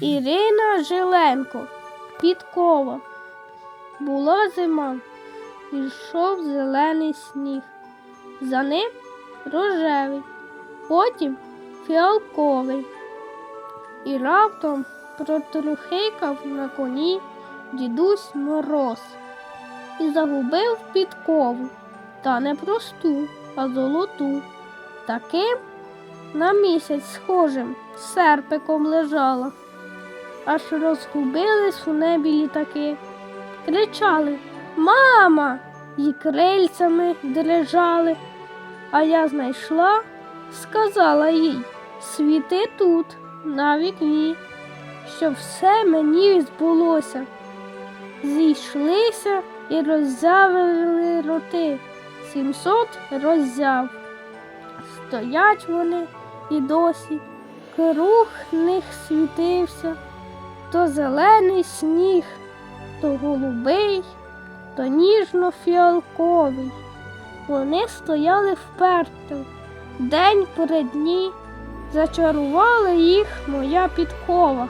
Ірина Жиленко, підкова. Була зима, йшов зелений сніг. За ним рожевий, потім фіалковий. І раптом протрухикав на коні дідусь мороз і загубив підкову, та не просту, а золоту. Таким на місяць схожим серпиком лежала. Аж розгубились у небі літаки. Кричали Мама! І крильцями дрижали. А я знайшла, сказала їй, світи тут, на вікні, щоб все мені збулося. Зійшлися і роззявили роти, сімсот роззяв. Стоять вони і досі, круг них світився, то зелений сніг, то голубий, то ніжно-фіалковий. Вони стояли вперто, день перед дні, зачарувала їх моя підкова.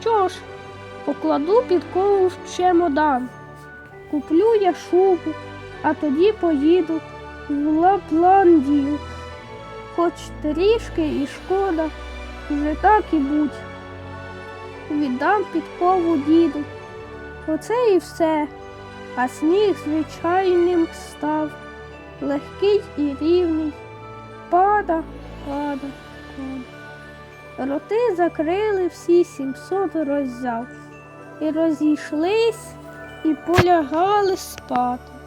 Що ж, покладу підкову в чемодан, куплю я шубу, а тоді поїду в Лапландію. Хоч трішки і шкода, вже так і будь. Віддам підкову діду. Оце і все, а сніг звичайним став, легкий і рівний. Пада, пада, пада. Роти закрили всі сімсот роззяв і розійшлись і полягали спати.